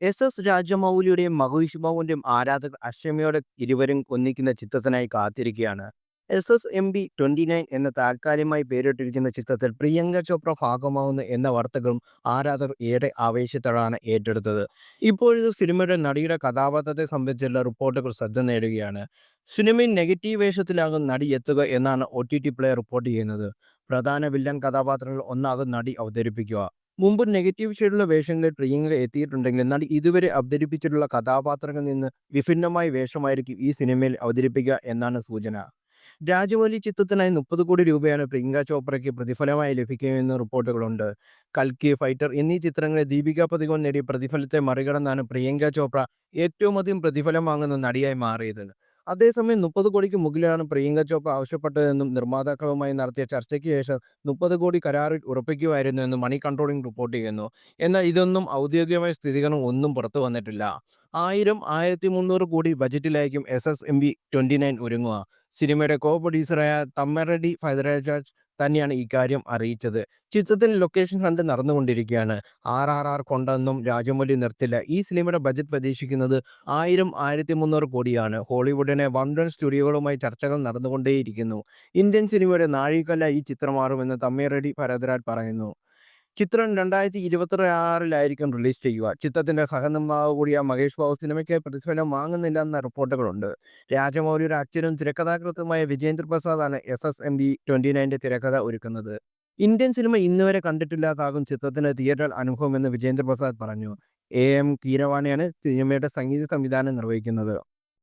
S S രാജമൗലിയുടെയും മഹേഷ് ബാബുവിന്റെയും ആരാധകർ അക്ഷമയോടെ ഇരുവരും ഒന്നിക്കുന്ന ചിത്രത്തിനായി കാത്തിരിക്കുകയാണ്. S S M B twenty nine എന്ന താൽക്കാലികമായി പേരിട്ടിരിക്കുന്ന ചിത്രത്തിൽ പ്രിയങ്ക ചോപ്ര ഭാഗമാവുന്നു എന്ന വാർത്തകളും ആരാധകർ ഏറെ ആവേശത്തോടാണ് ഏറ്റെടുത്തത്. ഇപ്പോഴത്തെ സിനിമയുടെ നടിയുടെ കഥാപാത്രത്തെ സംബന്ധിച്ചുള്ള റിപ്പോർട്ടുകൾ ശ്രദ്ധ നേടുകയാണ്. സിനിമയിൽ നെഗറ്റീവ് വേഷത്തിലാകും നടി എത്തുക എന്നാണ് O T T play report ചെയ്യുന്നത്. പ്രധാന വില്ലൻ കഥാപാത്രങ്ങൾ ഒന്നാകും നടി അവതരിപ്പിക്കുക. മുമ്പ് നെഗറ്റീവ് ഷെയ്ഡുള്ള വേഷങ്ങളിൽ പ്രിയങ്ക എത്തിയിട്ടുണ്ടെങ്കിൽ എന്നാൽ ഇതുവരെ അവതരിപ്പിച്ചിട്ടുള്ള കഥാപാത്രങ്ങളിൽ നിന്ന് വിഭിന്നമായ വേഷമായിരിക്കും ഈ സിനിമയിൽ അവതരിപ്പിക്കുക എന്നാണ് സൂചന. രാജമൗലി ചിത്രത്തിനായി മുപ്പത് കോടി രൂപയാണ് പ്രിയങ്ക ചോപ്രയ്ക്ക് പ്രതിഫലമായി ലഭിക്കുകയെന്ന് റിപ്പോർട്ടുകളുണ്ട്. കൽക്കി ഫൈറ്റർ എന്നീ ചിത്രങ്ങളെ ദീപിക പതികോൺ നേടിയ പ്രതിഫലത്തെ മറികടന്നാണ് പ്രിയങ്ക ചോപ്ര ഏറ്റവും അധികം പ്രതിഫലം വാങ്ങുന്ന നടിയായി മാറിയത്. അതേസമയം മുപ്പത് കോടിക്ക് മുകളിലാണ് പ്രിയങ്ക ചോപ്ര ആവശ്യപ്പെട്ടതെന്നും നിർമ്മാതാക്കളുമായി നടത്തിയ ചർച്ചയ്ക്ക് ശേഷം മുപ്പത് കോടി കരാറിൽ ഉറപ്പിക്കുമായിരുന്നു എന്ന് മണി കൺട്രോളിംഗ് റിപ്പോർട്ട് ചെയ്യുന്നു. എന്നാൽ ഇതൊന്നും ഔദ്യോഗികമായ സ്ഥിതികളും ഒന്നും പുറത്തു വന്നിട്ടില്ല. ആയിരം ആയിരത്തി മുന്നൂറ് കോടി ബജറ്റിലായിരിക്കും S S M B twenty nine ഒരുങ്ങുക. സിനിമയുടെ കോ പ്രൊഡ്യൂസറായ തമ്മരടി ഫൈദരാജ് തന്നെയാണ് കാര്യം അറിയിച്ചത്. ചിത്രത്തിൽ ലൊക്കേഷൻ ഹണ്ട് നടന്നുകൊണ്ടിരിക്കുകയാണ്. ആർ ആർ ആർ കൊണ്ടെന്നും രാജമൗലി നിർത്തില്ല. ഈ സിനിമയുടെ ബജറ്റ് പ്രതീക്ഷിക്കുന്നത് ആയിരം ആയിരത്തി മുന്നൂറ് കോടിയാണ്. ഹോളിവുഡിനെ വണ്ടൻ സ്റ്റുഡിയോകളുമായി ചർച്ചകൾ നടന്നുകൊണ്ടേയിരിക്കുന്നു. ഇന്ത്യൻ സിനിമയുടെ നാഴികല്ല ഈ ചിത്രം മാറുമെന്ന് തമ്മിറഡി ഭരതരാജ് പറയുന്നു. ചിത്രം രണ്ടായിരത്തി ഇരുപത്തി ആറിലായിരിക്കും റിലീസ് ചെയ്യുക. ചിത്രത്തിന്റെ സഹനിർമ്മാവ് കൂടിയ മഹേഷ് ബാബു സിനിമയ്ക്ക് പ്രതിഫലം വാങ്ങുന്നില്ല എന്ന റിപ്പോർട്ടുകളുണ്ട്. രാജമൗലിയുടെ അച്ഛനും തിരക്കഥാകൃത്തുമായ Vijender പ്രസാദാണ് S S M B twenty നയന്റെ തിരക്കഥ ഒരുക്കുന്നത്. ഇന്ത്യൻ സിനിമ ഇന്നുവരെ കണ്ടിട്ടില്ലാതാകും ചിത്രത്തിന്റെ തിയേറ്റർ അനുഭവം എന്ന് വിജേന്ദ്ര പ്രസാദ് പറഞ്ഞു. എ എം കീരവാണിയാണ് സിനിമയുടെ സംഗീത സംവിധാനം നിർവഹിക്കുന്നത്.